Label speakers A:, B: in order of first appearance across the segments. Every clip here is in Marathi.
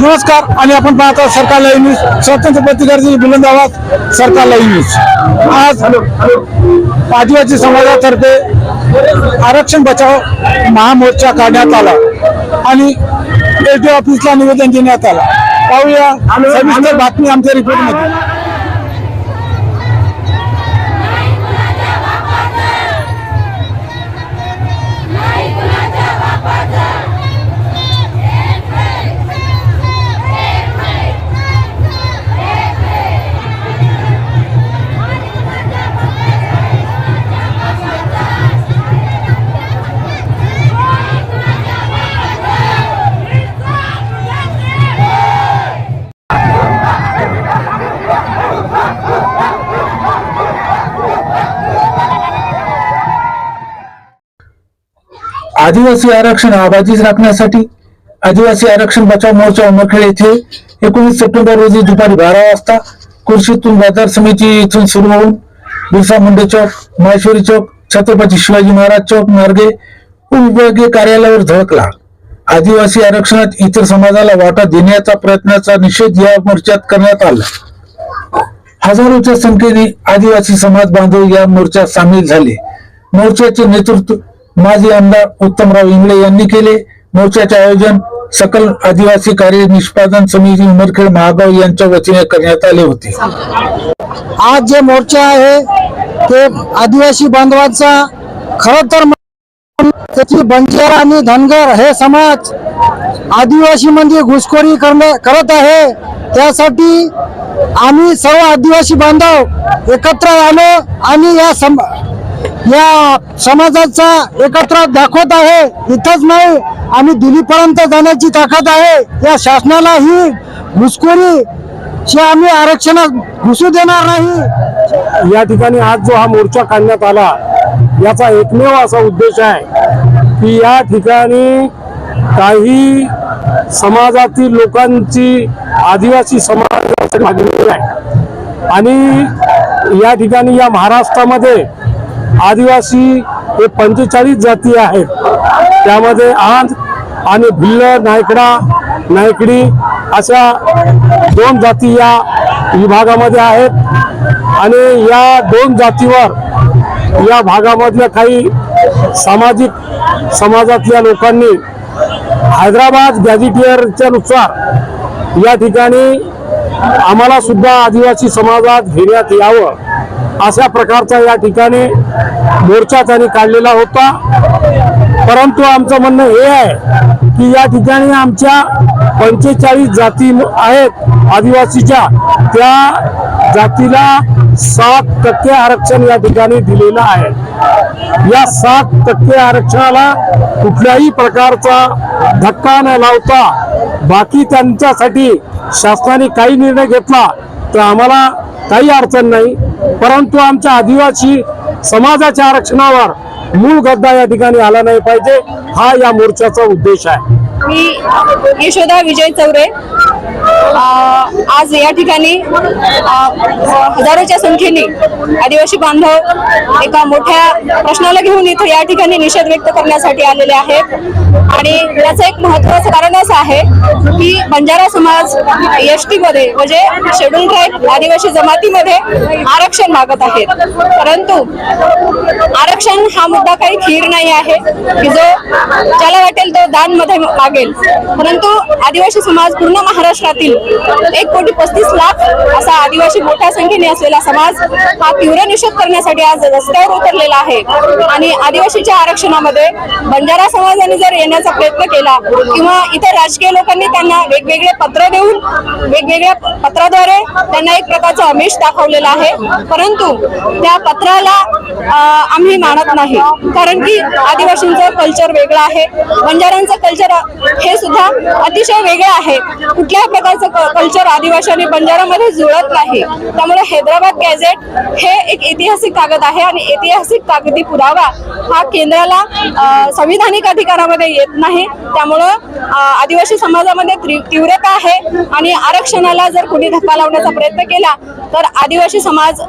A: नमस्कार आणि आपण पाहता सरकार लाईव्ह न्यूज स्वतंत्र पत्रकारांची बुलंद आवाज सरकार लाईव्ह न्यूज आज आदिवासी समाजातर्फे आरक्षण बचाव महामोर्चा काढण्यात आला आणि एसडी ऑफिसला निवेदन देण्यात आला. पाहूया सविस्तर बातमी आमच्या रिपोर्टमध्ये
B: आदिवासी आरक्षण अबाधित राखण्यासाठी आदिवासी आरक्षण बचाव मोर्चा उमरखेड येथे एकोणीस सप्टेंबर रोजी दुपारी बारा वाजता कुर्शीतून बाजार समिती इथून सुरू होऊन बिरसा मुंडे चौक माहेश्वरी चौक छत्रपती शिवाजी महाराज चौक मार्गे उपविभागीय कार्यालयावर धडकला. आदिवासी आरक्षणात इतर समाजाला वाटा देण्याचा प्रयत्नाचा निषेध या मोर्चात करण्यात आला. हजारोच्या संख्येने आदिवासी समाज बांधव या मोर्चात सामील झाले. मोर्चाचे नेतृत्व माजी आमदार उत्तमराव इंगळे यांनी केले. मोर्चाचे आयोजन सकल आदिवासी कार्य निष्पादन समिती उमरखेड महागाव यांच्या वतीने करण्यात आले होते.
A: आज जे मोर्चा आहे ते आदिवासी बांधवांचा खर तर त्याची बंजारा आणि धनगर हे समाज आदिवासी म्हणजे घुसखोरी करत आहे. त्यासाठी आम्ही सर्व आदिवासी बांधव एकत्र आलो आणि या सम या समाजाचा एकत्र दाखवत आहे. इथंच नाही आम्ही दिल्लीपर्यंत जाण्याची ताकद आहे. या शासनाला ही घुसखोरी आम्ही आरक्षणात घुसू देणार नाही.
C: या ठिकाणी आज जो हा मोर्चा काढण्यात आला याचा एकमेव असा उद्देश आहे की या ठिकाणी काही समाजातील लोकांची आदिवासी समाज आहे. आणि या ठिकाणी या महाराष्ट्रामध्ये आदिवासी हे पंचेचाळीस जाती आहेत. त्यामध्ये आज आणि भिल्ल नायकडा नायकडी अशा दोन जाती या विभागामध्ये आहेत. आणि या दोन जातीवर या भागामधल्या काही सामाजिक समाजातल्या लोकांनी हैदराबाद गॅझिटियरच्या नुसार या ठिकाणी आम्हाला सुद्धा आदिवासी समाजात घेण्यात यावं. अशा प्रकारचा या ठिकाणी मोर्चा त्यांनी काढलेला होता. परंतु आमचं म्हणणं हे आहे की या ठिकाणी आमच्या पंचेचाळीस जाती आहेत आदिवासीच्या. त्या जातीला सात टक्के आरक्षण या ठिकाणी दिलेलं आहे. या सात टक्के आरक्षणाला कुठल्याही प्रकारचा धक्का न लावता बाकी त्यांच्यासाठी शासनाने काही निर्णय घेतला तर आम्हाला काही अडचण नाही. परंतु आमच्या आदिवासी समाजाच्या आरक्षणावर मूळ गद्दा या ठिकाणी आला नाही पाहिजे. हा या मोर्चाचा उद्देश आहे.
D: मी यशोदा विजय चौरे. आज या ठिकाणी हजारोच्या संख्येने आदिवासी बांधव एका मोठ्या प्रश्नाला घेऊन इथं या ठिकाणी निषेध व्यक्त करण्यासाठी आलेले आहेत. आणि याचं एक महत्वाचं कारण असं आहे की बंजारा समाज एस टीमध्ये म्हणजे शेड्यूल ट्राईब आदिवासी जमातीमध्ये आरक्षण मागत आहेत. परंतु आरक्षण हा मुद्दा काही खीर नाही आहे की जो ज्याला वाटेल तो दानमध्ये मागेल. परंतु आदिवासी समाज पूर्ण महाराष्ट्र महाराष्ट्रातील एक कोटी पस्तीस लाख असा आदिवासी मोठ्या संख्येने असलेला समाज हा तीव्र निषेध करण्यासाठी आज रस्त्यावर उतरलेला आहे. आणि आदिवासीच्या आरक्षणामध्ये बंजारा समाजाने जर येण्याचा प्रयत्न केला किंवा इतर राजकीय लोकांनी त्यांना वेगवेगळे पत्र देऊन वेगवेगळ्या पत्राद्वारे त्यांना एक प्रकारचं अमिष दाखवलेलं आहे. परंतु त्या पत्राला आम्ही मानत नाही. कारण की आदिवासींचं कल्चर वेगळं आहे. बंजाऱ्यांचं कल्चर हे सुद्धा अतिशय वेगळं आहे. कुठल्याही प्रकारचं कल्चर आदिवासी आणि बंजारामध्ये जुळत नाही. त्यामुळे हैदराबाद गॅझेट हे एक ऐतिहासिक कागद आहे आणि ऐतिहासिक कागदी पुरावा हा केंद्राला संविधानिक अधिकारामध्ये येत नाही. त्यामुळं आदिवासी समाजामध्ये तीव्रता आहे आणि आरक्षणाला जर कोणी धक्का लावण्याचा प्रयत्न केला तर आदिवासी समाज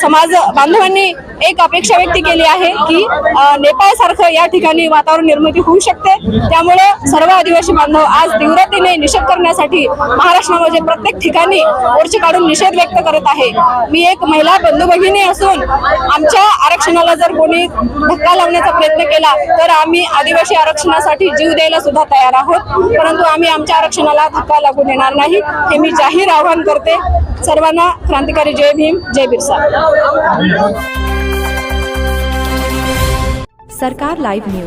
D: समाज बांधवांनी एक अपेक्षा व्यक्त केली आहे की नेपाळ सारखं या ठिकाणी वातावरण निर्मिती होऊ शकते. त्यामुळे सर्व आदिवासी बांधव आज तीव्रतेने निषेध करण्यासाठी महाराष्ट्रामध्ये प्रत्येक ठिकाणी मोर्चे काढून निषेध व्यक्त करत आहे. मी एक महिला बंधू भगिनी असून आमच्या आरक्षणाला जर कोणी धक्का लावण्याचा प्रयत्न केला तर आम्ही आदिवासी आरक्षणासाठी जीव द्यायला सुद्धा तयार आहोत. परंतु आम्ही आमच्या आरक्षणाला धक्का लागू देणार नाही हे मी जाहीर आवाहन करते. सर्वांना क्रांतिकारी जय भीम जय बिरसा.
E: सरकार लाईव्ह न्यूज।